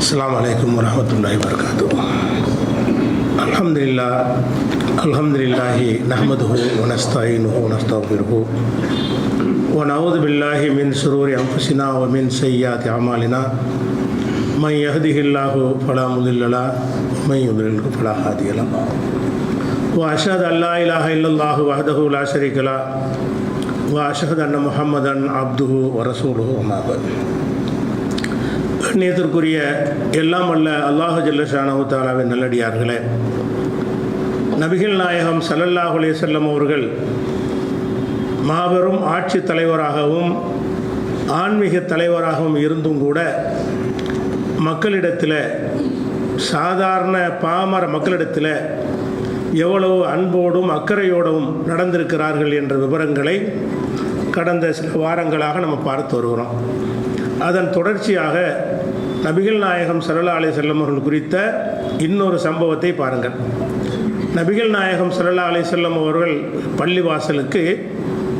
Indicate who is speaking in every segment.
Speaker 1: அஸ்லாம் வலைக்கம் வரமத்துல்லாஹி வரகாத்து அலமதுல்லா அலமதுல்லாஹி நஹமதுஹு வனஸ்தாயினுஹு வனஸ்தாபிருஹு ونعوذ بالله من شرور أنفسنا ومن سيئات أعمالنا من يهده الله فلا مضل له ومن يضلله فلا هادي له وأشهد أن لا إله إلا الله وحده لا شريك له وأشهد أن محمدا عبده ورسوله وما بعد கண்ணியத்திற்குரிய எல்லாம் அல்ல அல்லாஹு ஜல்லஷானு தாலாவின் நல்லடியார்களே. நபிகள் நாயகம் சல்லல்லாஹுலே அலைஹி அவர்கள் மாபெரும் ஆட்சி தலைவராகவும் ஆன்மீக தலைவராகவும் இருந்தும் கூட மக்களிடத்தில் சாதாரண பாமர மக்களிடத்தில் எவ்வளவு அன்போடும் அக்கறையோடும் நடந்திருக்கிறார்கள் என்ற விவரங்களை கடந்த சில வாரங்களாக நம்ம பார்த்து வருகிறோம். அதன் தொடர்ச்சியாக நபிகள் நாயகம் சரலா அலை செல்லம் அவர்கள் குறித்த இன்னொரு சம்பவத்தை பாருங்கள். நபிகள் நாயகம் சரலா அலை செல்லம் அவர்கள் பள்ளிவாசலுக்கு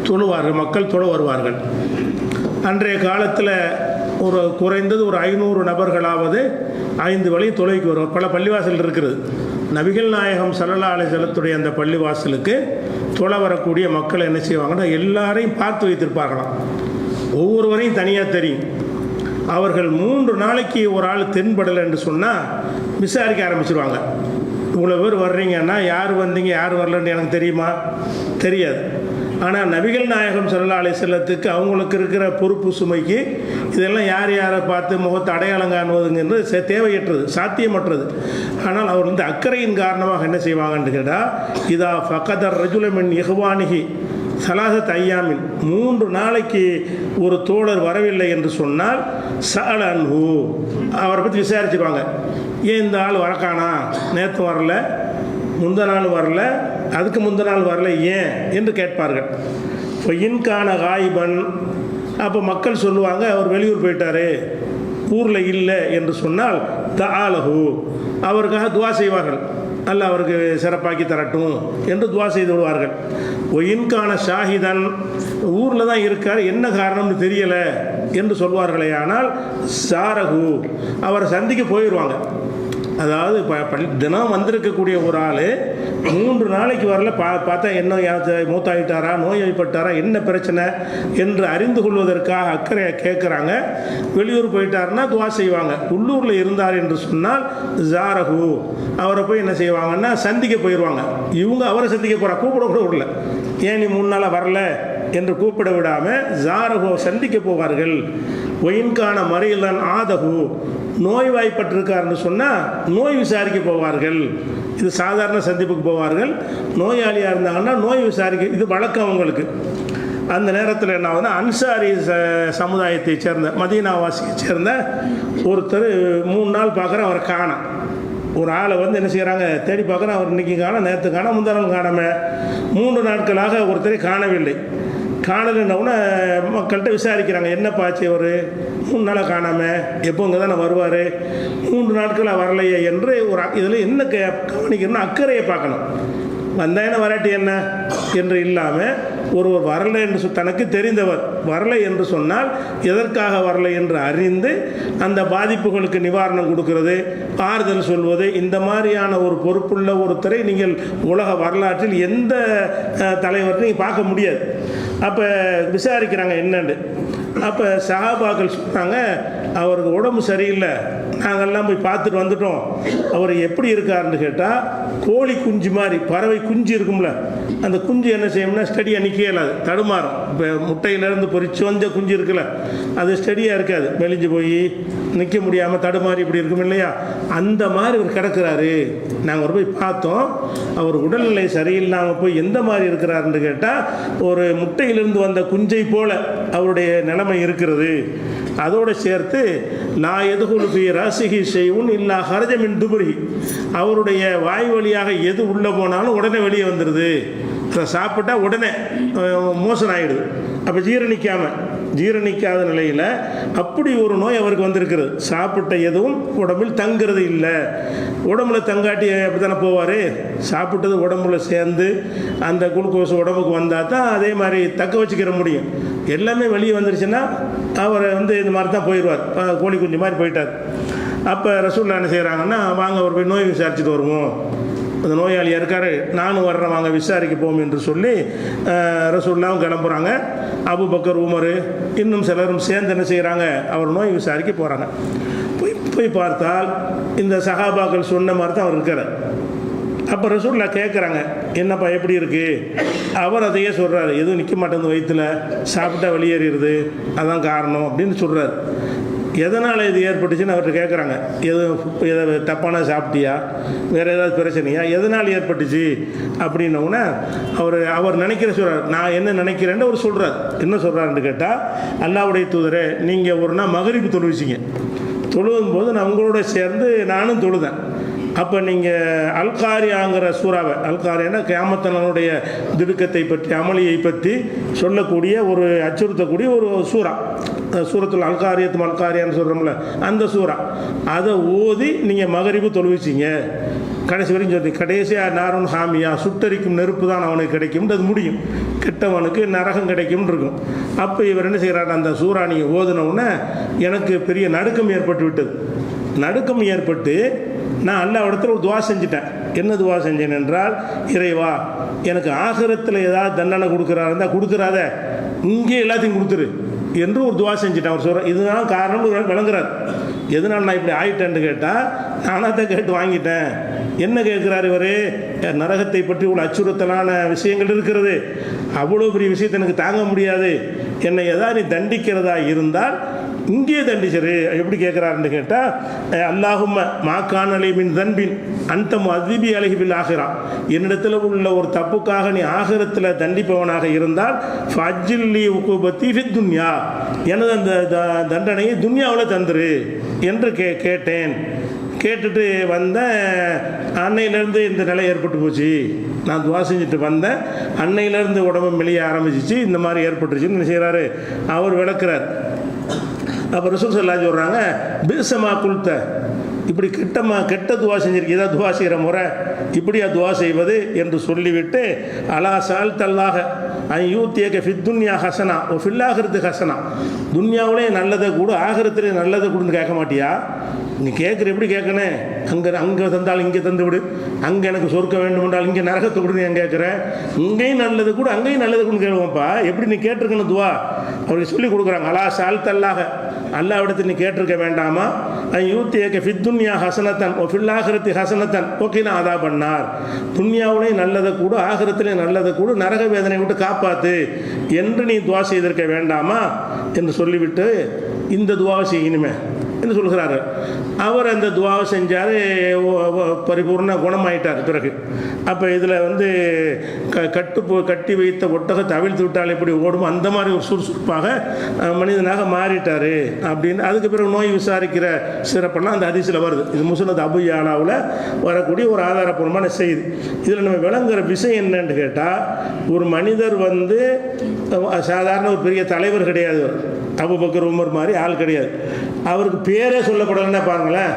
Speaker 1: தொழுவார்கள் மக்கள் தொழ வருவார்கள். அன்றைய காலத்தில் ஒரு குறைந்தது ஒரு ஐநூறு நபர்களாவது ஐந்து வழி தொலைக்கு வரும் பல பள்ளிவாசல் இருக்கிறது நபிகள் நாயகம் சல்லா அலி செல்லத்துடைய அந்த பள்ளிவாசலுக்கு தொலை வரக்கூடிய மக்கள் என்ன செய்வாங்கன்னா எல்லாரையும் பார்த்து வைத்திருப்பார்களாம். ஒவ்வொருவரையும் தனியாக தெரியும். அவர்கள் மூன்று நாளைக்கு ஒரு ஆள் தென்படலை என்று சொன்னால் விசாரிக்க ஆரம்பிச்சிருவாங்க. இவ்வளோ பேர் வர்றீங்கன்னா யார் வந்தீங்க யார் வரலன்னு எனக்கு தெரியுமா? தெரியாது. ஆனால் நபிகள் நாயகம் சல்லா அலி செல்லத்துக்கு அவங்களுக்கு இருக்கிற பொறுப்பு சுமைக்கு இதெல்லாம் யார் யாரை பார்த்து முகத்தை அடையாளம் காணுவதுங்கிறது சே- தேவையற்றது சாத்தியமற்றது. ஆனால் அவர் வந்து அக்கறையின் காரணமாக என்ன செய்வாங்கன்னு கேட்டால் இதா ஃபகதர் ரஜுலமின் இஹ்வானிகி சலாசத் ஐயாமின் மூன்று நாளைக்கு ஒரு தோழர் வரவில்லை என்று சொன்னால் சலன்ஹு அவரை பற்றி விசாரிச்சுக்குவாங்க. ஏன் இந்த ஆள் வரக்கானா? நேற்று வரல முந்த நாள் வரல அதுக்கு முந்த நாள் வரல ஏன்? என்று கேட்பார்கள். இப்போ இன்கான காய்பன். அப்போ மக்கள் சொல்லுவாங்க அவர் வெளியூர் போயிட்டார் ஊரில் இல்லை. என்று சொன்னால் த ஆலஹு அவருக்காக துவா செய்வார்கள். அல்ல அவருக்கு சிறப்பாக்கி தரட்டும் என்று துவா செய்து விடுவார்கள். ஒயின்கான ஷாஹிதன் ஊரில் தான் இருக்கார் என்ன காரணம்னு தெரியலை என்று சொல்வார்களே ஆனால் சாரகு அவரை சந்திக்க போயிடுவாங்க அதாவது பள்ளி தினம் வந்திருக்கக்கூடிய ஒரு ஆள் மூன்று நாளைக்கு வரல பா பார்த்தா என்ன மூத்தாயிட்டாரா நோய்வாய்ப்பட்டாரா என்ன பிரச்சனை என்று அறிந்து கொள்வதற்காக அக்கறையை கேட்குறாங்க. வெளியூர் போயிட்டாருன்னா துவா செய்வாங்க. உள்ளூரில் இருந்தார் என்று சொன்னால் ஜாரகு அவரை போய் என்ன செய்வாங்கன்னா சந்திக்க போயிடுவாங்க இவங்க அவரை சந்திக்க போகிறா கூப்பிட கூட விடல. ஏன் நீ மூணு நாளாக வரல என்று கூப்பிட விடாமல் ஜாரகோ சந்திக்க போவார்கள். ஒயின்கான மறையில்தான் ஆதகு நோய்வாய்ப்பட்டிருக்காருன்னு சொன்னால் நோய் விசாரிக்க போவார்கள். இது சாதாரண சந்திப்புக்கு போவார்கள். நோயாளியாக இருந்தாங்கன்னா நோய் விசாரிக்க இது வழக்கம் அவங்களுக்கு. அந்த நேரத்தில் என்ன ஆகுதுன்னா அன்சாரி ச சமுதாயத்தை சேர்ந்த மதீனாவாசியை சேர்ந்த ஒருத்தர் மூணு நாள் பார்க்குற அவரை காணோம் ஒரு ஆளை வந்து என்ன செய்கிறாங்க தேடி பார்க்குறேன் அவர் இன்னைக்கு காண நேற்று காண முந்தானம் காணாமல் மூன்று நாட்களாக ஒருத்தரை காணவில்லை. காணலைன்னவுடனே மக்கள்கிட்ட விசாரிக்கிறாங்க என்னப்பா ஆச்சு அவர் மூணு நாளாக காணாமல் எப்போ இங்கே தானே வருவார்? மூன்று நாட்களாக வரலையே என்று ஒரு இதில் என்ன க கவனிக்கணும்னா அக்கறையை பார்க்கணும். வந்தா என்ன வராட்டி என்ன என்று இல்லாமல் ஒருவர் வரலை என்று தனக்கு தெரிந்தவர் வரலை என்று சொன்னால் எதற்காக வரலை என்று அறிந்து அந்த பாதிப்புகளுக்கு நிவாரணம் கொடுக்கிறது ஆறுதல் சொல்வது இந்த மாதிரியான ஒரு பொறுப்புள்ள ஒருத்தரை நீங்கள் உலக வரலாற்றில் எந்த தலைவர் நீங்கள் பார்க்க முடியாது. அப்போ விசாரிக்கிறாங்க என்னன்னு. அப்போ சஹாபாக்கள் சொன்னாங்க அவருக்கு உடம்பு சரியில்லை நாங்கள்லாம் போய் பார்த்துட்டு வந்துட்டோம். அவர் எப்படி இருக்காருன்னு கேட்டால் கோழி குஞ்சு மாதிரி பறவை குஞ்சு இருக்கும்ல அந்த குஞ்சு என்ன செய்யும்னா ஸ்டடியாக நிற்க இல்லாது தடுமாறும். இப்போ முட்டையிலேருந்து பொறிச்சு வந்த குஞ்சு இருக்குல்ல அது ஸ்டடியாக இருக்காது. மெலிஞ்சு போய் நிற்க முடியாமல் தடுமாறி இப்படி இருக்கும் இல்லையா? அந்த மாதிரி இவர் கிடக்கிறாரு. நாங்கள் ஒரு போய் பார்த்தோம். அவர் உடல்நிலை சரியில்லாமல் போய் எந்த மாதிரி இருக்கிறாருன்னு கேட்டால் ஒரு முட்டையிலிருந்து வந்த குஞ்சை போல அவருடைய நிலைமை இருக்கிறது. அதோடு சேர்த்து லா எதுகுலுபி ராசிகி செய்வும் இல்லா ஹரஜமின் துபுரி. அவருடைய வாய் வழியாக எது உள்ளே போனாலும் உடனே வெளியே வந்துடுது அதை சாப்பிட்டா உடனே மோசம் ஆகிடுது அப்போ ஜீரணிக்காமல் ஜீரணிக்காத நிலையில் அப்படி ஒரு நோய் அவருக்கு வந்திருக்கிறது. சாப்பிட்ட எதுவும் உடம்பில் தங்குறது இல்லை. உடம்புல தங்காட்டி அப்படி தானே போவார்? சாப்பிட்டது உடம்புல சேர்ந்து அந்த குளுக்கோஸ் உடம்புக்கு வந்தால் தான் அதே மாதிரி தக்க வச்சுக்கிற முடியும். எல்லாமே வெளியே வந்துருச்சுன்னா அவர் வந்து இந்த மாதிரி தான் போயிடுவார். கோழி குஞ்சு மாதிரி போயிட்டார். அப்போ ரசூல்லா என்ன செய்கிறாங்கன்னா வாங்க அவர் போய் நோய் விசாரிச்சுட்டு வருவோம். அந்த நோயாளி இருக்காரு. நானும் வர்றேன் வாங்க விசாரிக்க போவோம் என்று சொல்லி ரசூல்லாவும் கிளம்புறாங்க. அபு பக்கர் உமர் இன்னும் சிலரும் சேர்ந்து என்ன செய்கிறாங்க அவர் நோய் விசாரிக்க போகிறாங்க போய் போய் பார்த்தால் இந்த சகாபாக்கள் சொன்ன மாதிரி தான் அவர் இருக்கிறார் அப்போ ரசூல்லா கேட்குறாங்க என்னப்பா எப்படி இருக்குது அவர் அதையே சொல்கிறாரு எதுவும் நிற்க மாட்டேங்குது வயிற்றில் சாப்பிட்டா வெளியேறிடுது அதான் காரணம் அப்படின்னு சொல்கிறார் எதனால் இது ஏற்பட்டுச்சுன்னு அவர்கிட்ட கேட்குறாங்க எதுவும் எதை தப்பான சாப்பிட்டியா? வேறு ஏதாவது பிரச்சனையா? எதனால் ஏற்பட்டுச்சு? அப்படின்னவுடனே அவர் அவர் நினைக்கிற சொல்கிறார் நான் என்ன நினைக்கிறேன்னு அவர் சொல்கிறார் என்ன சொல்கிறாருன்னு கேட்டால் அல்லாவுடைய தூதரே நீங்கள் ஒரு நாள் மகரிப்பு தொழுவிச்சிங்க. தொழுவும் போது நான் உங்களோட சேர்ந்து நானும் தொழுதேன். அப்போ நீங்கள் அல்காரியாங்கிற சூறாவை அல்காரியானா கேமத்தனனுடைய திடுக்கத்தை பற்றி அமளியை பற்றி சொல்லக்கூடிய ஒரு அச்சுறுத்தக்கூடிய ஒரு சூறா. சூரத்தில் அல்காரியத்து அல்காரியான்னு சொல்கிறோம்ல அந்த சூறா. அதை ஓதி நீங்கள் மகரிப்பு தொழுவிச்சிங்க. கடைசி வரைக்கும் சொல்லி கடைசியாக நாரன் ஹாமியா சுட்டரிக்கும் நெருப்பு தான் அவனுக்கு கிடைக்கும் அது முடியும். கெட்டவனுக்கு நரகம் கிடைக்கும்னு இருக்கும். அப்போ இவர் என்ன செய்கிறார்? அந்த சூறா நீங்கள் ஓதின எனக்கு பெரிய நடுக்கம் ஏற்பட்டு விட்டது. நடுக்கம் ஏற்பட்டு நான் அல்லா இடத்துல ஒரு துவா செஞ்சுட்டேன். என்ன துவா செஞ்சேன் என்றால் இறைவா எனக்கு ஆகரத்தில் ஏதாவது தண்டனை கொடுக்குறாரு இருந்தால் கொடுக்குறாத இங்கே எல்லாத்தையும் கொடுத்துரு என்று ஒரு துவா செஞ்சுட்டேன். அவர் சொல்கிற இதுதான் காரணம் விளங்குறார். எதனால் நான் இப்படி ஆயிட்டேன்னு கேட்டால் நானாக தான் கேட்டு வாங்கிட்டேன். என்ன கேட்குறாரு இவர்? நரகத்தை பற்றி இவ்வளோ அச்சுறுத்தலான விஷயங்கள் இருக்கிறது. அவ்வளோ பெரிய விஷயத்தை எனக்கு தாங்க முடியாது. என்னை எதாவது நீ தண்டிக்கிறதா இருந்தால் இங்கே தண்டிச்சரு. எப்படி கேட்குறாருன்னு கேட்டால் அல்லாஹும்ம மாக்கான் அலைமின் தன்பின் அந்தம் அதிபி அழகிபில் ஆகிறான் என்னிடத்தில் உள்ள ஒரு தப்புக்காக நீ ஆகிரத்தில் தண்டிப்பவனாக இருந்தால் ஃபஜில்லி உகுபத்தி ஃபித் துன்யா. எனது அந்த த- தண்டனையை துன்யாவில் தந்துரு என்று கே கேட்டேன். கேட்டுட்டு வந்தேன். அன்னையிலேருந்து இந்த நிலை ஏற்பட்டு போச்சு. நான் துவா செஞ்சுட்டு வந்தேன். அன்னையிலேருந்து உடம்பு மெளிய ஆரம்பிச்சிச்சு. இந்த மாதிரி ஏற்பட்டுருச்சுன்னு என்ன செய்கிறாரு அவர் விளக்குறார். அப்போ ரசூல் சல்லா சொல்கிறாங்க பீசமா குல்த்த இப்படி கெட்டமா கெட்ட துவா செஞ்சிருக்கு ஏதாவது துவா செய்கிற முறை. இப்படியா துவா செய்வது என்று சொல்லிவிட்டு அலா சால் தல்லாக அன் யூத்தியக ஃபித் ஹசனா ஓ ஃபில்லாகிறது ஹசனா. துன்யாவிலே நல்லதை கூட ஆகிரத்திலே நல்லதை கொடுன்னு கேட்க மாட்டியா? நீ கேட்குற எப்படி கேட்கணும் அங்கே அங்கே தந்தால் இங்கே தந்து விடு. அங்கே எனக்கு சொர்க்க வேண்டும் என்றால் இங்கே நரகத்தை கொடுன்னு நான் கேட்குறேன் இங்கேயும் நல்லது கூட அங்கேயும் நல்லது கூட கேட்குவோம்ப்பா எப்படி நீ கேட்டிருக்கணும் துவா? அவருக்கு சொல்லி கொடுக்குறாங்க. அலா சால் தல்லாக அல்லாவிடத்தில் நீ கேட்டிருக்க வேண்டாமா? யூத் ஃபித்துன்யா ஹசனத்தன் ஓ ஃபில்லாகிரத்தி ஹசனத்தன். ஓகே நான் அதா பண்ணார். துன்யாவுலேயும் நல்லதை கூட ஆகிரத்திலையும் நல்லதை கூட நரக வேதனை விட்டு காப்பாத்து என்று நீ துவா செய்திருக்க வேண்டாமா? என்று சொல்லிவிட்டு இந்த துவாவை செய்யணுமே. என்று சொல்கிறாரு. அவர் அந்த துவாவை செஞ்சார் பரிபூர்ண குணமாயிட்டார் பிறகு. அப்போ இதில் வந்து க கட்டு கட்டி வைத்த ஒட்டகத்தை அவிழ்த்து விட்டால் எப்படி ஓடும்? அந்த மாதிரி ஒரு சுறுசுறுப்பாக மனிதனாக மாறிட்டார் அப்படின்னு அதுக்கு பிறகு நோய் விசாரிக்கிற சிறப்பெல்லாம் அந்த அதிசயில் வருது. இது முஸ்லத் அபு யாலாவில் வரக்கூடிய ஒரு ஆதாரப்பூர்வமான செய்தி. இதில் நம்ம விளங்குற விஷயம் என்னன்னு கேட்டால் ஒரு மனிதர் வந்து சாதாரண ஒரு பெரிய தலைவர் கிடையாது. அபு பக்கர் உமர் மாதிரி ஆள் கிடையாது. அவருக்கு பேரே சொல்லக்கூடாதுன்னா பாருங்களேன்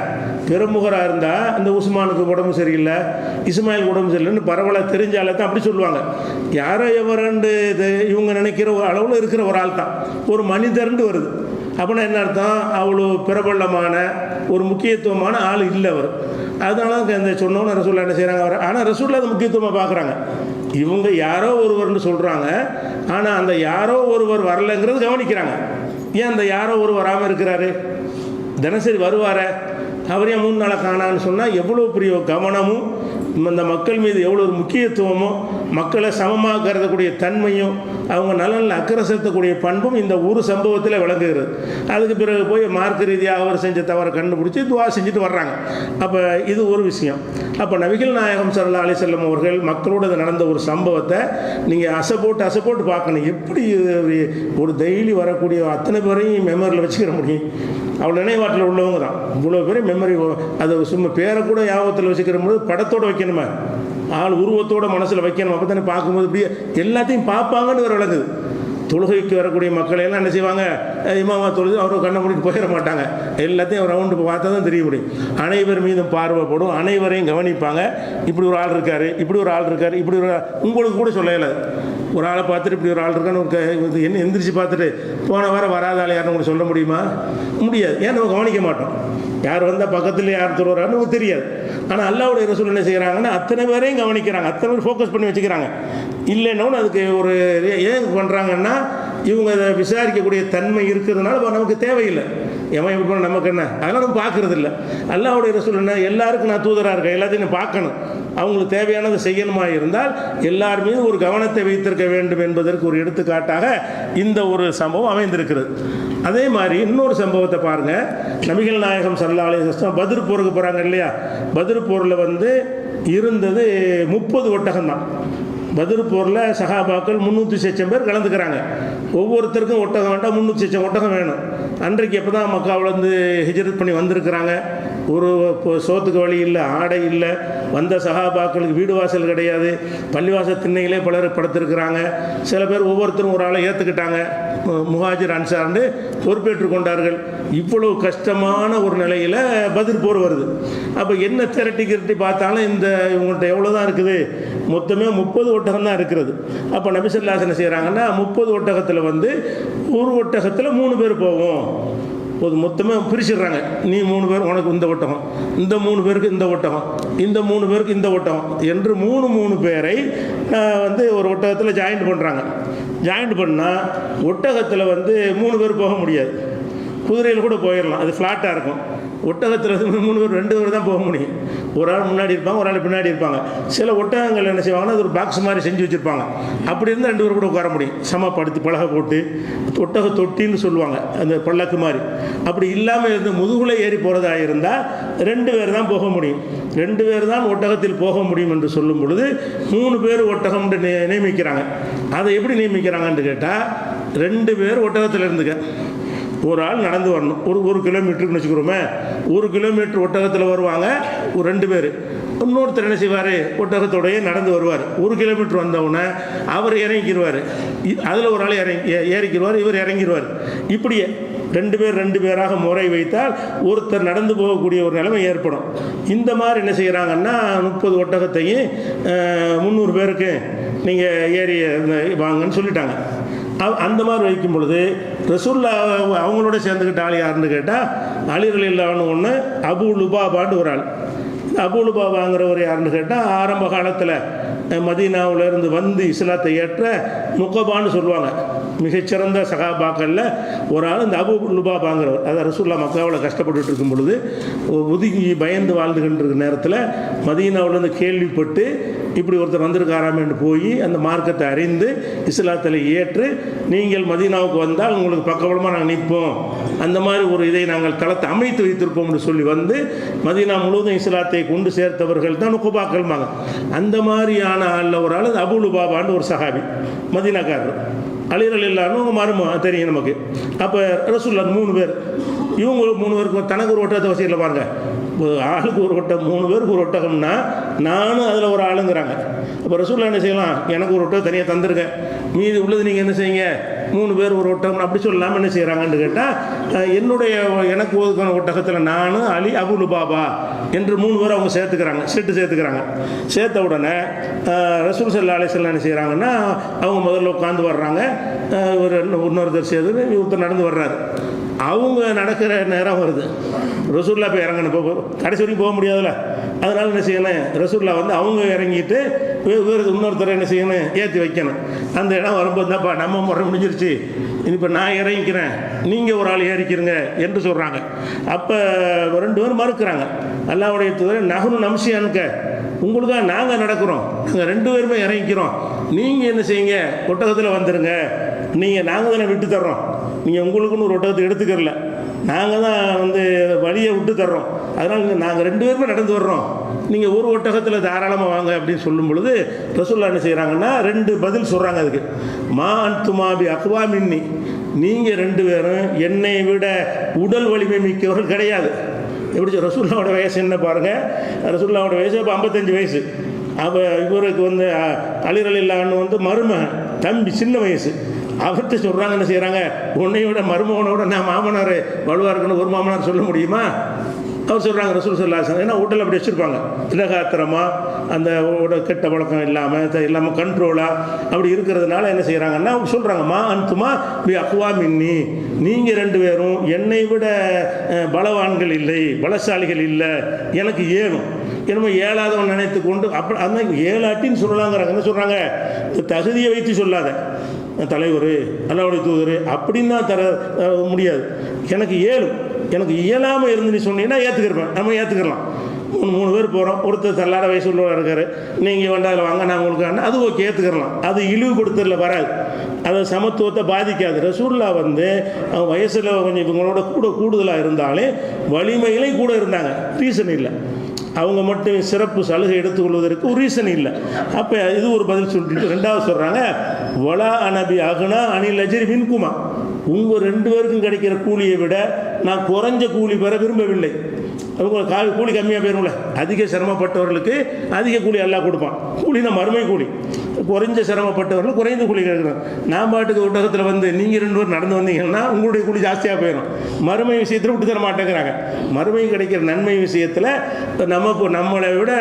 Speaker 1: பெருமுகராக இருந்தால் இந்த உஸ்மானுக்கு உடம்பு சரியில்லை இஸ்மாயில் உடம்பு சரியில்லைன்னு பரவலாக தெரிஞ்சாலே தான் அப்படி சொல்லுவாங்க. யாரோ எவரண்டு இது இவங்க நினைக்கிற ஒரு அளவில் இருக்கிற ஒரு ஆள் தான். ஒரு மனிதர்ண்டு வருது. அப்படின்னா என்ன அர்த்தம்? அவ்வளோ பிரபலமான ஒரு முக்கியத்துவமான ஆள் இல்லை அவர். அதனால தான் இந்த சொன்னோன்னு ரசூல்லா என்ன செய்கிறாங்க அவர் ஆனால் ரசூல்லா அதை முக்கியத்துவமாக பார்க்குறாங்க இவங்க யாரோ ஒருவர்னு சொல்கிறாங்க ஆனால் அந்த யாரோ ஒருவர் வரலைங்கிறது கவனிக்கிறாங்க. ஏன் அந்த யாரோ ஒரு வராமல் இருக்கிறாரு? தினசரி வருவார? அவர் ஏன் மூணு நாளை காணான்னு சொன்னால் எவ்வளோ பெரிய கவனமும் இந்த மக்கள் மீது எவ்வளோ ஒரு முக்கியத்துவமோ மக்களை சமமாக கருதக்கூடிய தன்மையும் அவங்க நலனில் அக்கறை செலுத்தக்கூடிய பண்பும் இந்த ஒரு சம்பவத்தில் விளங்குகிறது. அதுக்கு பிறகு போய் மார்க்க ரீதியாக அவர் செஞ்ச தவறை கண்டுபிடிச்சி துவா செஞ்சுட்டு வர்றாங்க. அப்போ இது ஒரு விஷயம். அப்போ நபிகள் நாயகம் சல்லா அலி செல்லம் அவர்கள் மக்களோடு நடந்த ஒரு சம்பவத்தை நீங்கள் அசை போட்டு அசை போட்டு பார்க்கணும். எப்படி ஒரு டெய்லி வரக்கூடிய அத்தனை பேரையும் மெமரியில் வச்சுக்கிற முடியும்? அவ்வளோ நினைவாட்டில் உள்ளவங்க தான் இவ்வளோ பெரிய மெமரி அதை சும்மா பேரை கூட ஞாபகத்தில் வச்சுக்கிற போது படத்தோடு வைக்கணுமா. ஆள் உருவத்தோட மனசில் வைக்கணும். அப்போ தானே பார்க்கும்போது இப்படியே எல்லாத்தையும் பார்ப்பாங்கன்னு ஒரு விளங்குது தொழுகைக்கு வரக்கூடிய மக்களை எல்லாம் என்ன செய்வாங்க? இமாமா தொழுது அவரும் கண்ணை மூடிட்டு போயிட மாட்டாங்க. எல்லாத்தையும் ரவுண்டு பார்த்தா தான் தெரிய முடியும். அனைவர் மீதும் பார்வைப்படும். அனைவரையும் கவனிப்பாங்க. இப்படி ஒரு ஆள் இருக்கார் இப்படி ஒரு ஆள் இருக்கார் இப்படி ஒரு உங்களுக்கு கூட சொல்லலை. ஒரு ஆளை பார்த்துட்டு இப்படி ஒரு ஆள் இருக்கான்னு ஒரு இது என்ன எந்திரிச்சு பார்த்துட்டு போன வாரம் வராத ஆள் யாருன்னு உங்களுக்கு சொல்ல முடியுமா? முடியாது. ஏன் நம்ம கவனிக்க மாட்டோம். யார் வந்தால் பக்கத்தில் யார் தொழுகிறான்னு நமக்கு தெரியாது. ஆனால் அல்லாவுடைய ரசூல் என்ன செய்கிறாங்கன்னா அத்தனை பேரையும் கவனிக்கிறாங்க. அத்தனை பேர் ஃபோக்கஸ் பண்ணி வச்சுக்கிறாங்க. இல்லைன்னு அதுக்கு ஒரு ஏன் பண்ணுறாங்கன்னா இவங்க அதை விசாரிக்கக்கூடிய தன்மை இருக்கிறதுனால நமக்கு தேவையில்லை. எவன் எப்படி பண்ண நமக்கு என்ன? அதெல்லாம் நம்ம பார்க்கறது இல்லை அல்லாவுடைய ரசூல் என்ன? எல்லாருக்கும் நான் தூதராக இருக்கேன். எல்லாத்தையும் நான் பார்க்கணும். அவங்களுக்கு தேவையானதை செய்யணுமா இருந்தால் எல்லார் மீதும் ஒரு கவனத்தை வைத்திருக்க வேண்டும் என்பதற்கு ஒரு எடுத்துக்காட்டாக இந்த ஒரு சம்பவம் அமைந்திருக்கிறது. அதே மாதிரி இன்னொரு சம்பவத்தை பாருங்க. நபிகள் நாயகம் சல்லா பதிர் போருக்கு போகிறாங்க இல்லையா? பதிர் போரில் வந்து இருந்தது முப்பது ஒட்டகம் தான். பதிர் போரில் சகாபாக்கள் முந்நூற்றி சச்சம் பேர் கலந்துக்கிறாங்க. ஒவ்வொருத்தருக்கும் ஒட்டகம் வேண்டாம் முந்நூற்றி சச்சம் ஒட்டகம் வேணும். அன்றைக்கு எப்போ தான் மக்காவிலேருந்து ஹிஜரத் பண்ணி வந்திருக்கிறாங்க? ஒரு இப்போ சோத்துக்கு வழி இல்லை ஆடை இல்லை வந்த சகாபாக்களுக்கு வீடு வாசல் கிடையாது பள்ளிவாசல் திண்ணையிலே பலர் படுத்திருக்கிறாங்க. சில பேர் ஒவ்வொருத்தரும் ஒரு ஆளை ஏற்றுக்கிட்டாங்க முஹாஜிர் அன்சார்னு பொறுப்பேற்று கொண்டார்கள். இவ்வளவு கஷ்டமான ஒரு நிலையில் பதில் போர் வருது. அப்போ என்ன திரட்டி கிரட்டி பார்த்தாலும் இந்த இவங்கள்ட்ட எவ்வளோ தான் இருக்குது? மொத்தமே முப்பது ஒட்டகம் தான் இருக்கிறது. அப்போ நபிசல்லாசனை செய்கிறாங்கன்னா முப்பது ஒட்டகத்தில் வந்து ஒரு ஒட்டகத்தில் மூணு பேர் போவோம் போது மொத்தமாக பிரிச்சிடுறாங்க. நீ மூணு பேர் உனக்கு இந்த ஒட்டகம் இந்த மூணு பேருக்கு இந்த ஒட்டகம் இந்த மூணு பேருக்கு இந்த ஒட்டகம் என்று மூணு மூணு பேரை வந்து ஒரு ஒட்டகத்தில் ஜாயின்ட் பண்ணுறாங்க ஜாயின்ட் பண்ணால் ஒட்டகத்தில் வந்து மூணு பேர் போக முடியாது. குதிரையில் கூட போயிடலாம் அது ஃப்ளாட்டாக இருக்கும். ஒட்டகத்தில் மூணு பேர் ரெண்டு பேர் தான் போக முடியும். ஒரு ஆள் முன்னாடி இருப்பாங்க ஒரு ஆள் பின்னாடி இருப்பாங்க. சில ஒட்டகங்கள் என்ன செய்வாங்கன்னா அது ஒரு பாக்ஸ் மாதிரி செஞ்சு வச்சுருப்பாங்க. அப்படி இருந்தால் ரெண்டு பேர் கூட உட்கார முடியும். சமப்படுத்தி பழக போட்டு ஒட்டக தொட்டின்னு சொல்லுவாங்க அந்த பல்லக்கு மாதிரி. அப்படி இல்லாமல் இருந்து முதுகுலை ஏறி போகிறதா இருந்தால் ரெண்டு பேர் தான் போக முடியும். ரெண்டு பேர் தான் ஒட்டகத்தில் போக முடியும் என்று சொல்லும் பொழுது மூணு பேர் ஒட்டகம்னு நியமிக்கிறாங்க. அதை எப்படி நியமிக்கிறாங்கன்னு கேட்டால் ரெண்டு பேர் ஒட்டகத்தில் இருந்துக்க ஒரு ஆள் நடந்து வரணும். ஒரு ஒரு கிலோமீட்டருக்குன்னு வச்சுக்கிறோமே. ஒரு கிலோமீட்டர் ஒட்டகத்தில் வருவாங்க. ஒரு ரெண்டு பேர். இன்னொருத்தர் என்ன செய்வார்? ஒட்டகத்தோடயே நடந்து வருவார். ஒரு கிலோமீட்டர் வந்தவுடனே அவர் இறங்கிடுவார் அதில் ஒரு ஆள் இறங்கி ஏறிக்கிடுவார் இவர் இறங்கிடுவார் இப்படியே ரெண்டு பேர் ரெண்டு பேராக முறை வைத்தால் ஒருத்தர் நடந்து போகக்கூடிய ஒரு நிலைமை ஏற்படும். இந்த மாதிரி என்ன செய்கிறாங்கன்னா முப்பது ஒட்டகத்தையும் முந்நூறு பேருக்கு நீங்கள் ஏறி இந்த வாங்கன்னு சொல்லிட்டாங்க. அந்த மாதிரி வைக்கும் பொழுது ரசூல்லா அவங்களோட சேர்ந்துக்கிட்ட ஆள் யாருன்னு கேட்டால் அலிரல் இல்லான்னு ஒன்று அபு லுபாபான்னு ஒரு ஆள். அபு லுபாபாங்கிறவர் யாருன்னு கேட்டால் ஆரம்ப காலத்தில் மதீனாவிலிருந்து வந்து இஸ்லாத்தை ஏற்ற நுக்கபான்னு சொல்லுவாங்க. மிகச்சிறந்த சகாபாக்களில் ஒரு ஆள் இந்த அபு லுபாபாங்கிறவர். அதாவது ரசூல்லா மக்காவில் கஷ்டப்பட்டுட்டு இருக்கும் பொழுது ஒதுங்கி பயந்து வாழ்ந்துகின்ற நேரத்தில் மதீனாவிலேருந்து கேள்விப்பட்டு இப்படி ஒருத்தர் வந்திருக்காராமேன்னு போய் அந்த மார்க்கத்தை அறிந்து இஸ்லாத்தில் ஏற்று நீங்கள் மதீனாவுக்கு வந்தால் உங்களுக்கு பக்கபலமாக நாங்கள் நிற்போம். அந்த மாதிரி ஒரு இதை நாங்கள் தளத்தை அமைத்து வைத்திருப்போம்னு சொல்லி வந்து மதீனா முழுவதும் இஸ்லாத்தை கொண்டு சேர்த்தவர்கள் தான் நுக்குபாக்கள்மாங்க அந்த ஆனால் ஆளில் ஒரு ஆள் அபுலு பாபான்னு ஒரு சஹாபி மதினாக்காரர். அலிரல் இல்லான்னு மருமா தெரியும் நமக்கு. அப்போ ரசூல்லா மூணு பேர் இவங்க மூணு பேருக்கு தனக்கு ஒரு ஒட்டத்தை வசதியில் பாருங்க. ஆளுக்கு ஒரு ஒட்டம் மூணு பேருக்கு ஒரு ஒட்டகம்னா நானும் அதில் ஒரு ஆளுங்கிறாங்க. அப்போ ரசூல்லா என்ன செய்யலாம்? எனக்கு ஒரு ஒட்டம் தனியாக தந்திருக்கேன். மீதி உள்ளது நீங்கள் என்ன செய்யுங்க? மூணு பேர் ஒரு ஒட்டகம் அப்படி சொல்லாமல் என்ன செய்கிறாங்கன்னு கேட்டால் என்னுடைய எனக்கு ஒதுக்கான ஒட்டகத்தில் நானும் அலி அபுலு பாபா என்று மூணு பேர் அவங்க சேர்த்துக்கிறாங்க செட்டு சேர்த்துக்கிறாங்க. சேர்த்த உடனே ரசூல் செல்லா அலிசல்லாம் என்ன செய்கிறாங்கன்னா அவங்க முதல்ல உட்காந்து வர்றாங்க. ஒரு இன்னொருத்தர் சேர்த்து ஒருத்தர் நடந்து வர்றாரு. அவங்க நடக்கிற நேரம் வருது. ரசூல்லா போய் இறங்கணும். இப்போ கடைசி வரைக்கும் போக முடியாதுல்ல. அதனால என்ன செய்யணும்? ரசூல்லா வந்து அவங்க இறங்கிட்டு வேறு இன்னொருத்தர் என்ன செய்யணும்? ஏற்றி வைக்கணும். அந்த இடம் வரும்போது தான்ப்பா நம்ம முறை முடிஞ்சிருச்சு. இப்போ நான் இறங்கிக்கிறேன். நீங்கள் ஒரு ஆள் ஏறிக்கிறங்க என்று சொல்கிறாங்க அப்போ ரெண்டு பேரும் மறுக்கிறாங்க. அல்லாவுடைய தூதர் நகரும் நம்சியானுக்க உங்களுக்காக நாங்கள் நடக்கிறோம். நாங்கள் ரெண்டு பேருமே இறங்கிக்கிறோம். நீங்கள் என்ன செய்யுங்க? ஒட்டகத்தில் வந்துடுங்க நீங்கள் நாங்கள் தானே விட்டு தர்றோம். நீங்கள் உங்களுக்குன்னு ஒரு ஒட்டகத்தை எடுத்துக்கிறல. நாங்கள் தான் வந்து வழியை விட்டு தர்றோம். அதனால் நாங்கள் ரெண்டு பேருமே நடந்து வர்றோம். நீங்கள் ஒரு ஒட்டகத்தில் தாராளமாக வாங்க அப்படின்னு சொல்லும் பொழுது ரசூல்லா என்ன செய்கிறாங்கன்னா ரெண்டு பதில் சொல்கிறாங்க அதுக்கு. மா அன்துமாபி அக்வா மின்னி. நீங்கள் ரெண்டு பேரும் என்னை விட உடல் வலிமை மிக்கவர்கள் கிடையாது. எப்படி ரசூல்லாவோட வயசு என்ன பாருங்கள் ரசூல்லாவோட வயசு இப்போ ஐம்பத்தஞ்சு வயசு. அவ இவருக்கு வந்து அலிரல் இல்லான்னு வந்து மருமகன் தம்பி சின்ன வயசு. அவர்கிட்ட சொல்கிறாங்க என்ன செய்கிறாங்க உன்னையோட விட மருமகனோட நான் மாமனார் வலுவாக இருக்குன்னு ஒரு மாமனார் சொல்ல முடியுமா? அவர் சொல்கிறாங்க ரசூல் சொல்லாசன் ஏன்னா உடல் அப்படி வச்சுருப்பாங்க. திலகாத்திரமாக அந்த உட கெட்ட பழக்கம் இல்லாமல் இல்லாமல் கண்ட்ரோலாக அப்படி இருக்கிறதுனால என்ன செய்கிறாங்கன்னா அவங்க சொல்கிறாங்க மா அன்துமா பி அக்வா மின்னி. நீங்கள் ரெண்டு பேரும் என்னை விட பலவான்கள் இல்லை பலசாலிகள் இல்லை எனக்கு ஏனும் என்னமோ ஏழாதவன் நினைத்து கொண்டு அப்படி அந்த ஏழாட்டின்னு சொல்லலாங்கிறாங்க. என்ன சொல்கிறாங்க தகுதியை வைத்து சொல்லாத. தலைவர் அல்லாவுடைய தூதர் அப்படின்னா தர தர முடியாது. எனக்கு இயலும் எனக்கு இயலாமல் இருந்து நீ சொன்னீங்கன்னா ஏற்றுக்கிருப்பேன் நம்ம ஏற்றுக்கலாம் மூணு மூணு பேர் போகிறோம் ஒருத்தர் தள்ளாட வயசு உள்ளவர் இருக்கார். நீங்கள் வண்டாவில் வாங்க நான் உங்களுக்கு வேண்டாம். அது ஓகே ஏற்றுக்கிறலாம் அது இழிவுபடுத்தல வராது. அது சமத்துவத்தை பாதிக்காது. ரசூல்லா வந்து அவங்க வயசில் கொஞ்சம் இவங்களோட கூட கூடுதலாக இருந்தாலே வலிமையிலையும் கூட இருந்தாங்க. ரீசன் இல்லை. அவங்க மட்டும் சிறப்பு சலுகை எடுத்துக்கொள்வதற்கு ஒரு ரீசன் இல்லை. அப்போ இது ஒரு பதில் சொல்லிட்டு ரெண்டாவது சொல்கிறாங்க வலா அனபி அகுனா அனில் அஜரி மின்குமா? உங்கள் ரெண்டு பேருக்கும் கிடைக்கிற கூலியை விட நான் குறைஞ்ச கூலி பெற விரும்பவில்லை. அவங்க கால் கூலி கம்மியாக போயிரும்ல. அதிக சிரமப்பட்டவர்களுக்கு அதிக கூலி எல்லாம் கொடுப்பான். கூலினா மறுமை கூலி. குறைஞ்ச சிரமப்பட்டவர்கள் குறைந்த கூலி கேட்குறோம் நான் பாட்டுக்கு ஒட்டகத்தில் வந்து நீங்கள் ரெண்டு பேரும் நடந்து வந்தீங்கன்னா உங்களுடைய கூலி ஜாஸ்தியாக போயிடும் மறுமை விஷயத்தில் விட்டு தர மாட்டேங்கிறாங்க. மறுமை கிடைக்கிற நன்மை விஷயத்தில் நம்ம நம்மளை விட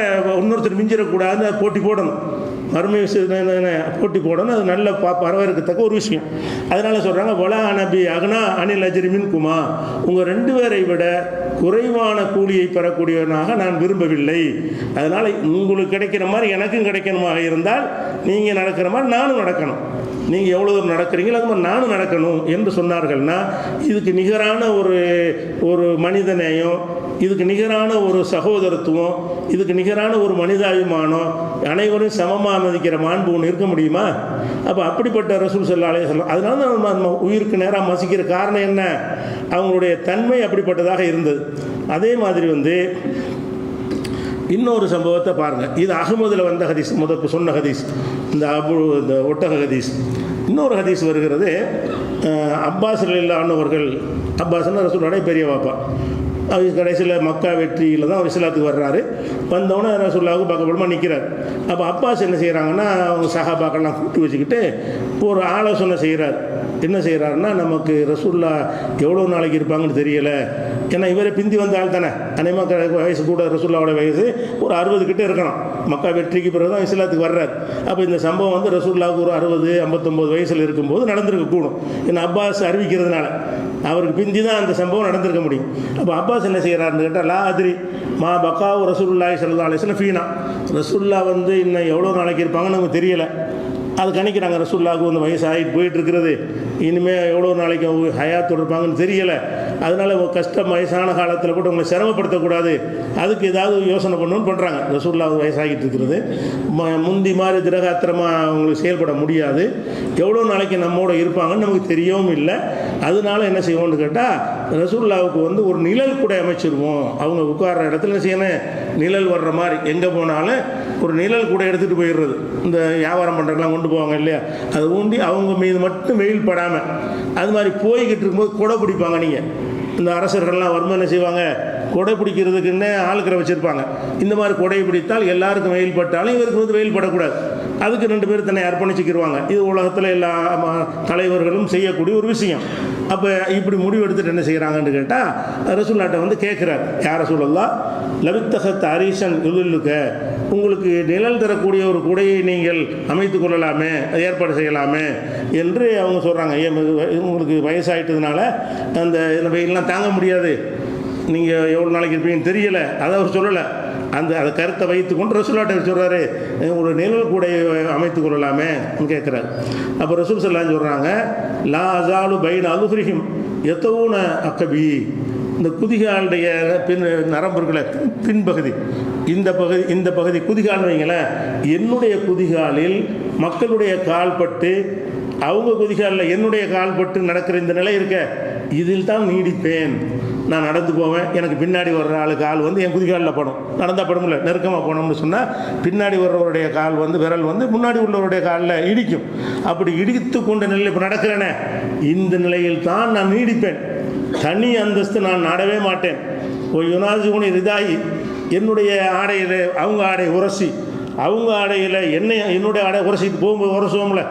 Speaker 1: இன்னொருத்தர் மிஞ்சிடக்கூடாது அது போட்டி போடணும். மறுமை விஷயத்தில் போட்டி போடணும். அது நல்ல பா வரவேற்கத்தக்க ஒரு விஷயம். அதனால் சொல்கிறாங்க வலா நபி அகனா அனில் அஜ்ரிமின் குமா. உங்கள் ரெண்டு பேரை விட குறைவான கூலியை பெறக்கூடியவனாக நான் விரும்பவில்லை. அதனால் உங்களுக்கு கிடைக்கிற மாதிரி எனக்கும் கிடைக்கணுமாக இருந்தால் நீங்கள் நடக்கிற மாதிரி நானும் நடக்கணும். நீங்கள் எவ்வளோ தூரம் நடக்கிறீங்களோ அது மாதிரி நானும் நடக்கணும் என்று சொன்னார்கள்னா இதுக்கு நிகரான ஒரு ஒரு மனித நேயம் இதுக்கு நிகரான ஒரு சகோதரத்துவம் இதுக்கு நிகரான ஒரு மனிதாபிமானம் அனைவரும் சமமாக மதிக்கிற மாண்பு ஒன்று இருக்க முடியுமா? அப்போ அப்படிப்பட்ட ரசூல் சல்லா அலைய சொல்லலாம் அதனால தான் நம்ம உயிருக்கு நேராக மசிக்கிற காரணம் என்ன? அவங்களுடைய தன்மை அப்படிப்பட்டதாக இருந்தது. அதே மாதிரி வந்து இன்னொரு சம்பவத்தை பாருங்கள் இது அகமதில் வந்த ஹதீஸ் முதற்கு சொன்ன ஹதீஸ். இந்த அபு இந்த ஒட்டக ஹதீஸ். இன்னொரு ஹதீஸ் வருகிறது அப்பாஸ் அவர்கள் அப்பாஸ்னா ரசூலோட பெரிய பாப்பா. அவர் கடைசியில் மக்கா வெற்றியில் தான் அவர் இஸ்லாத்துக்கு வர்றாரு. வந்தவொடனே ரசூல்லாவுக்கு பக்கபலமாக நிற்கிறார் அப்போ அப்பாஸ் என்ன செய்கிறாங்கன்னா அவங்க சஹாபாக்கெல்லாம் கூட்டி வச்சுக்கிட்டு ஒரு ஆலோசனை செய்கிறார் என்ன செய்கிறாருன்னா நமக்கு ரசூல்லா எவ்வளோ நாளைக்கு இருப்பாங்கன்னு தெரியலை. ஏன்னா இவரை பிந்தி வந்த ஆள் தானே. அனைமா வயசு கூட ரசூல்லாவோட வயசு ஒரு அறுபது கிட்டே இருக்கணும். மக்கா வெற்றிக்கு பிறகு தான் இஸ்லாத்துக்கு வர்றார். அப்போ இந்த சம்பவம் வந்து ரசூல்லாவுக்கு ஒரு அறுபது ஐம்பத்தொம்போது வயசில் இருக்கும்போது நடந்திருக்க கூடும். ஏன்னா அப்பாஸ் அறிவிக்கிறதுனால அவருக்கு பிந்தி தான் அந்த சம்பவம் நடந்திருக்க முடியும். அப்போ அப்பாஸ் என்ன செய்கிறாருன்னு கேட்டால் லா அதிரி மா பக்காவு ரசூல்லாய் சல்லா அலிஸ்லாம் ஃபீனா. ரசூல்லா வந்து இன்னும் எவ்வளோ நாளைக்கு இருப்பாங்கன்னு நமக்கு தெரியலை. அது கணிக்கிறாங்க ரசூல்லாவுக்கு வந்து வயசு ஆகிட்டு போயிட்டு இருக்கிறது. இனிமேல் எவ்வளோ நாளைக்கு அவங்க ஹயாத்தோடு இருப்பாங்கன்னு தெரியலை. அதனால் கஷ்டம் வயசான காலத்தில் கூட உங்களை சிரமப்படுத்தக்கூடாது. அதுக்கு ஏதாவது யோசனை பண்ணணும்னு பண்ணுறாங்க ரசூல்லாவுக்கு வயசாகிட்டு இருக்கிறது. ம- முந்தி மாதிரி திரகாத்திரமாக அவங்களுக்கு செயல்பட முடியாது. எவ்வளோ நாளைக்கு நம்மோட இருப்பாங்கன்னு நமக்கு தெரியவும் இல்லை. அதனால என்ன செய்வோம்னு கேட்டால் ரசூல்லாவுக்கு வந்து ஒரு நிழல் கூட அமைச்சிருவோம். அவங்க உட்கார்ற இடத்துல என்ன செய்யணும்? நிழல் வர்ற மாதிரி. எங்கே போனாலும் ஒரு நிழல் கூட எடுத்துகிட்டு போயிடுறது. இந்த வியாபாரம் பண்ணுறதுலாம் கொண்டு போவாங்க இல்லையா? அது ஊண்டி அவங்க மீது மட்டும் வெயில் படாமல் அது மாதிரி போய்கிட்டு இருக்கும்போது கொடை பிடிப்பாங்க நீங்கள் இந்த அரசர்கள்லாம் வருமா என்ன செய்வாங்க? கொடை பிடிக்கிறதுக்குன்னே ஆளுக்கிற வச்சுருப்பாங்க. இந்த மாதிரி கொடையை பிடித்தால் எல்லாருக்கும் வெயில் பட்டாலும் இவருக்கு வந்து வெயில் படக்கூடாது. அதுக்கு ரெண்டு பேர் தன்னை அர்ப்பணிச்சுக்கிடுவாங்க இது உலகத்தில் எல்லா ம- தலைவர்களும் செய்யக்கூடிய ஒரு விஷயம். அப்போ இப்படி முடிவு எடுத்துட்டு என்ன செய்கிறாங்கன்னு கேட்டால் ரசூல்லாட்டை வந்து கேட்குறாரு யார் ரசூலல்லா லவித்தகத் அரிசன் இலுக்க உங்களுக்கு நிழல் தரக்கூடிய ஒரு குடையை நீங்கள் அமைத்து கொள்ளலாமே ஏற்பாடு செய்யலாமே என்று அவங்க சொல்கிறாங்க ஏன் இது உங்களுக்கு வயசாயிட்டதுனால அந்த வெயிலெலாம் தாங்க முடியாது. நீங்கள் எவ்வளோ நாளைக்கு இருப்பீங்கன்னு தெரியலை. அதை அவர் சொல்லலை. அந்த அதை கருத்தை வைத்து கொண்டு ரசூலாட்ட சொல்கிறாரு ஒரு நிழல் கூடையை அமைத்து கொள்ளலாமே கேட்குறாரு அப்போ ரசூல் சொல்லான்னு சொல்கிறாங்க லா அசாலு பைன் அலுஹ்ரிஹிம் எத்தவுன அக்கபி. இந்த குதிகாலுடைய பின் நரம்பு பின்பகுதி இந்த பகுதி இந்த பகுதி குதிகால் வைங்களேன். என்னுடைய குதிகாலில் மக்களுடைய கால்பட்டு அவங்க குதிகாலில் என்னுடைய கால்பட்டு நடக்கிற இந்த நிலை இருக்க இதில் தான் நீடிப்பேன். நான் நடந்து போவேன். எனக்கு பின்னாடி வர்ற ஆளு கால் வந்து என் குதிகாலில் படும். நடந்தால் படும்ல நெருக்கமாக போனோம்னு சொன்னால் பின்னாடி வர்றவருடைய கால் வந்து விரல் வந்து முன்னாடி உள்ளவருடைய காலில் இடிக்கும். அப்படி இடித்து கொண்ட நிலையில் இப்போ நடக்கிறேனே இந்த நிலையில் தான் நான் நீடிப்பேன். தனி அந்தஸ்து நான் நாடவே மாட்டேன். ஒரு யுனாஜுகுனி ரிதாயி என்னுடைய ஆடையில் அவங்க ஆடை உரசி அவங்க ஆடையில் என்னை என்னுடைய ஆடை உரசிட்டு போகும்போது உரசுவோம்ல.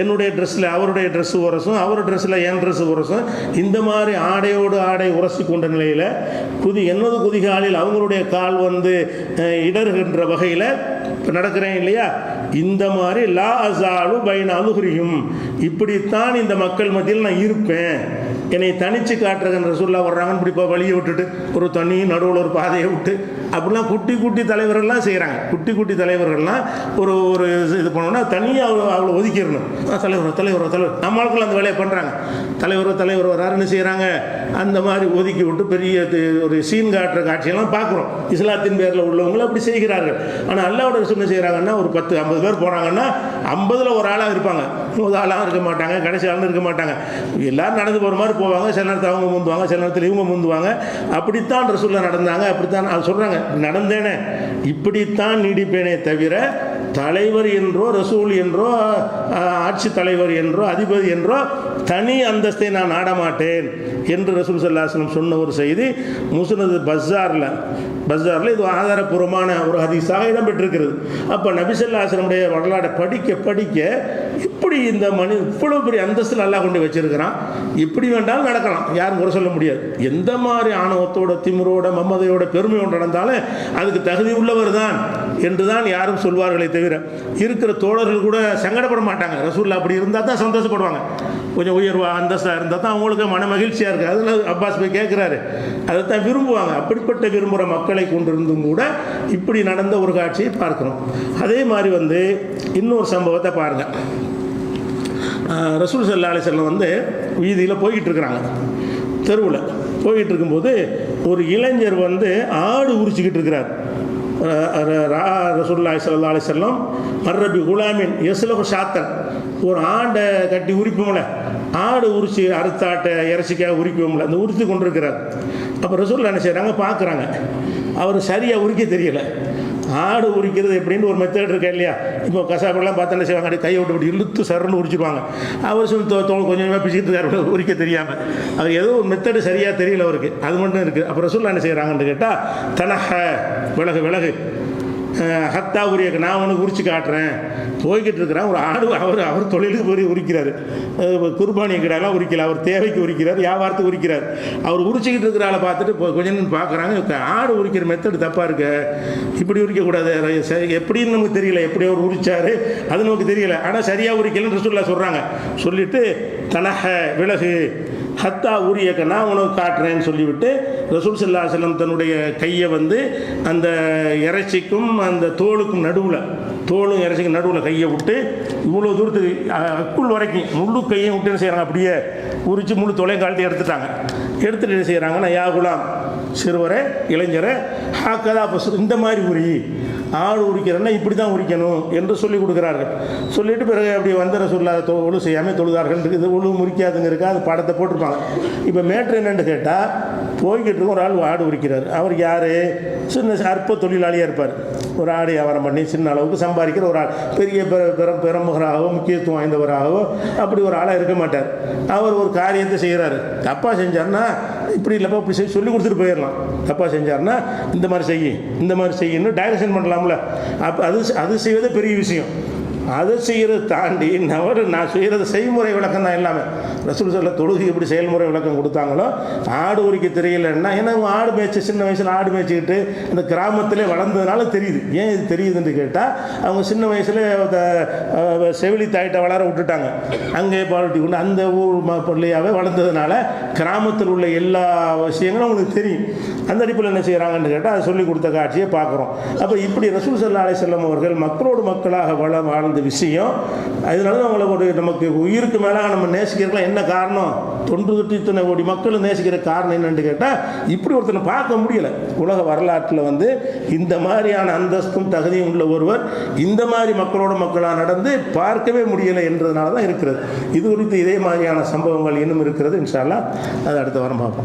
Speaker 1: என்னுடைய ட்ரெஸ்ஸில் அவருடைய ட்ரெஸ் உரசும் அவர் ட்ரெஸ்ஸில் என் ட்ரெஸ் உரசும். இந்த மாதிரி ஆடையோடு ஆடை உரசி கொண்ட நிலையில் குதி என்னது குதிகாலில் அவங்களுடைய கால் வந்து இடர்கின்ற வகையில் இப்போ நடக்கிறேன் இல்லையா? இந்த மாதிரி லா அசாலு பைன அலுகுரியும் இப்படித்தான் இந்த மக்கள் மத்தியில் நான் இருப்பேன். என்னை தனிச்சு காட்டுறதுன்ற சொல்ல வர்றாங்கன்னு இப்படி இப்போ வழியை விட்டுட்டு ஒரு தண்ணியும் நடுவில் ஒரு பாதையை விட்டு அப்படிலாம் குட்டி குட்டி தலைவர்கள்லாம் செய்கிறாங்க குட்டி குட்டி தலைவர்கள்லாம் ஒரு ஒரு இது பண்ணோன்னா தனியாக அவ்வளோ அவ்வளோ ஒதுக்கிடணும். தலைவர் தலைவர் தலைவர். நம்ம ஆட்கள் அந்த வேலையை பண்ணுறாங்க தலைவர் தலைவர் வராரு செய்கிறாங்க அந்த மாதிரி ஒதுக்கி விட்டு பெரிய ஒரு சீன் காட்டுற காட்சியெல்லாம் பார்க்குறோம். இஸ்லாத்தின் பேரில் உள்ளவங்களும் அப்படி செய்கிறார்கள். ஆனால் அல்லாவோட ரசூல் என்ன செய்கிறாங்கன்னா ஒரு பத்து ஐம்பது பேர் போகிறாங்கன்னா ஐம்பதில் ஒரு ஆளாக இருப்பாங்க. முதல் ஆளாக இருக்க மாட்டாங்க கடைசி ஆளும் இருக்க மாட்டாங்க. எல்லாரும் நடந்து போகிற மாதிரி போவாங்க. சில நேரத்தில் அவங்க முந்துவாங்க சில நேரத்தில் இவங்க முந்துவாங்க. அப்படித்தான் ரசூலில் நடந்தாங்க அப்படித்தான் சொல்கிறாங்க சொல்கிறாங்க நடந்தேனே. இப்படித்தான் நீடிப்பேனே தவிர தலைவர் என்றோ ரசூல் என்றோ ஆட்சி தலைவர் என்றோ அதிபதி என்றோ தனி அந்தஸ்தை நான் நாடமாட்டேன் என்று ரசூல் சல்லாஹலம் சொன்ன ஒரு செய்தி முசுனது பஸ்ஸாரில். பஸ்ஸாரில் இது ஆதாரபூர்வமான ஒரு ஹதீஸாக இடம்பெற்றிருக்கிறது. அப்போ நபிசல்லாசனுடைய வரலாறை படிக்க படிக்க இப்படி இந்த மனி இவ்வளோ பெரிய அந்தஸ்தில் நல்லா கொண்டு வச்சிருக்கிறான். இப்படி வேண்டாலும் நடக்கலாம். யாரும் குறை சொல்ல முடியாது. எந்த மாதிரி ஆணவத்தோட திமிரோட மம்மதையோட பெருமையோட நடந்தாலும் அதுக்கு தகுதி உள்ளவர் தான் என்று தான் யாரும் சொல்வார்களே தவிர இருக்கிற தோழர்கள் கூட சங்கடப்பட மாட்டாங்க. ரசூல்லா அப்படி இருந்தால் தான் சந்தோஷப்படுவாங்க. கொஞ்சம் உயர்வா அந்தஸ்தாக இருந்தால் தான் அவங்களுக்கு மன மகிழ்ச்சியாக இருக்குது அதில் அப்பாஸ் போய் கேட்குறாரு அதைத்தான் விரும்புவாங்க. அப்படிப்பட்ட விரும்புகிற மக்களை கொண்டிருந்தும் கூட இப்படி நடந்த ஒரு காட்சியை பார்க்குறோம். அதே மாதிரி வந்து இன்னொரு சம்பவத்தை பாருங்கள் ரசூல் சல்லா அலிசல்லம் வந்து வீதியில் போய்கிட்டு இருக்கிறாங்க. தெருவில் போய்கிட்டு இருக்கும்போது ஒரு இளைஞர் வந்து ஆடு உரிச்சிக்கிட்டு இருக்கிறார். ரா ரசூல்லாய் சல்லா அலிசல்லம் மர்ரபி குலாமின் எஸ்லகு சாத்தன் ஒரு ஆண்டை கட்டி உரிப்போம்ல. ஆடு உரிச்சு அறுத்தாட்டை இறைச்சிக்காக உரிக்குவோம்ல அந்த உரித்து கொண்டு இருக்கிறார் அப்போ ரசூல் என்ன செய்கிறாங்க பார்க்குறாங்க. அவர் சரியாக உரிக்க தெரியல. ஆடு உரிக்கிறது எப்படின்னு ஒரு மெத்தட் இருக்கா இல்லையா? இப்போ கசாப்பெல்லாம் பார்த்தா என்ன செய்வாங்க? கையை விட்டு விட்டு இழுத்து சரன்னு உரிச்சிடுவாங்க அவர் சொல்லி தோ தோல் கொஞ்சம் கொஞ்சமாக பிச்சுக்கிட்டு இருக்காரு உரிக்க தெரியாமல் அவர் ஏதோ ஒரு மெத்தடு சரியாக தெரியல அவருக்கு. அது மட்டும் இருக்குது அப்புறம் சொல்ல என்ன செய்கிறாங்கன்னு கேட்டால் தனஹ விலகு விலகு. ஹத்தா உரியக்கு நான் உனக்கு உரிச்சு காட்டுறேன். போய்கிட்டு இருக்கிறேன். ஒரு ஆடு அவர் அவர் தொழிலுக்கு போய் உரிக்கிறார். அஹ், குர்பானி உரிக்கல. அவர் தேவைக்கு உரிக்கிறார் வியாபாரத்துக்கு உரிக்கிறார். அவர் உரிச்சிக்கிட்டு இருக்கிறால பார்த்துட்டு இப்போ கொஞ்ச நேரம் பார்க்குறாங்க. ஆடு உரிக்கிற மெத்தடு தப்பாக இருக்கு. இப்படி உரிக்கக்கூடாது எப்படின்னு நமக்கு தெரியல. எப்படி அவர் உரிச்சாரு. அது நமக்கு தெரியல. ஆனால் சரியாக உரிக்கலன்னு ரசூல்லா சொல்கிறாங்க சொல்லிட்டு தனஹ விலகு. ஹத்தா உரியக்க நான் உனக்கு காட்டுறேன்னு சொல்லிவிட்டு ரசூல் சல்லா செல்லம் தன்னுடைய கையை வந்து அந்த இறைச்சிக்கும் அந்த தோலுக்கும் நடுவில் தோலும் இறைச்சிக்கு நடுவில் கையை விட்டு இவ்வளோ தூரத்துக்கு அக்குள் வரைக்கும் முழு கையை விட்டு என்ன செய்கிறாங்க அப்படியே உரித்து முழு தொலையும் காலத்தை எடுத்துட்டாங்க. எடுத்துட்டு என்ன செய்கிறாங்கன்னா யாகுலாம் சிறுவரை இளைஞரை ஹாக்கதா பசு இந்த மாதிரி உரி ஆள் உரிக்கிறன்னா இப்படி தான் உரிக்கணும் என்று சொல்லி கொடுக்குறார்கள். சொல்லிட்டு பிறகு அப்படி வந்தர சொல்லாத தொ ஒழு செய்யாமல் தொழுதார்கள். இருக்குது ஒழு முறிக்காதுங்க இருக்கா? அது படத்தை போட்டிருப்பாங்க. இப்போ மேட்ரு என்னென்னு கேட்டால் போய்கிட்டு இருக்கும் ஒரு ஆள் ஆடு உரிக்கிறார். அவர் யார்? சின்ன அற்ப தொழிலாளியாக இருப்பார். ஒரு ஆடு வியாபாரம் பண்ணி சின்ன அளவுக்கு சம்பாதிக்கிற ஒரு ஆள். பெரிய பெர- பெரும் பெருமுகராகவோ முக்கியத்துவம் வாய்ந்தவராகவோ அப்படி ஒரு ஆளாக இருக்க மாட்டார். அவர் ஒரு காரியத்தை செய்கிறாரு தப்பாக செஞ்சார்னா இப்படி இல்லைப்பா இப்படி செய் சொல்லி கொடுத்துட்டு போயிடலாம். தப்பாக செஞ்சார்னா இந்த மாதிரி செய்யு இந்த மாதிரி செய்யணும் டைரக்ஷன் பண்ணலாம்ல. அப்போ அது அது செய்வதே பெரிய விஷயம். அதை செய்கிறத தாண்டி நவர் நான் செய்கிறது செய்முறை விளக்கம் தான் எல்லாமே. ரசூல் சொல்ல தொழுகை எப்படி செயல்முறை விளக்கம் கொடுத்தாங்களோ ஆடு உரிக்க தெரியலன்னா ஏன்னா அவங்க ஆடு மேய்ச்சி சின்ன வயசில் ஆடு மேய்ச்சிக்கிட்டு அந்த கிராமத்திலே வளர்ந்ததுனால தெரியுது. ஏன் இது தெரியுதுன்னு கேட்டால் அவங்க சின்ன வயசில் செவிலி தாயிட்ட வளர விட்டுட்டாங்க. அங்கே பாலட்டி கொண்டு அந்த ஊர் ம- வளர்ந்ததுனால கிராமத்தில் உள்ள எல்லா விஷயங்களும் அவங்களுக்கு தெரியும். அந்த அடிப்பில் என்ன செய்கிறாங்கன்னு கேட்டால் அதை சொல்லி கொடுத்த காட்சியை பார்க்குறோம். அப்போ இப்படி ரசூல் சல்லா அலிசல்லம் அவர்கள் மக்களோடு மக்களாக வள வாழ்ந்து விஷயம். அதனால நம்மளுக்கு ஒரு நமக்கு உயிருக்கு மேலாக நம்ம நேசிக்கிறதுலாம் என்ன காரணம்? தொன்று தொட்டு இத்தனை கோடி மக்களும் நேசிக்கிற காரணம் என்னென்னு கேட்டால் இப்படி ஒருத்தனை பார்க்க முடியல. உலக வரலாற்றில் வந்து இந்த மாதிரியான அந்தஸ்தும் தகுதியும் உள்ள ஒருவர் இந்த மாதிரி மக்களோட மக்களாக நடந்து பார்க்கவே முடியலை என்றதுனால தான் இருக்கிறது. இது குறித்து இதே மாதிரியான சம்பவங்கள் இன்னும் இருக்கிறது. இன்ஷா அது அதை அடுத்த வாரம் பார்ப்போம்.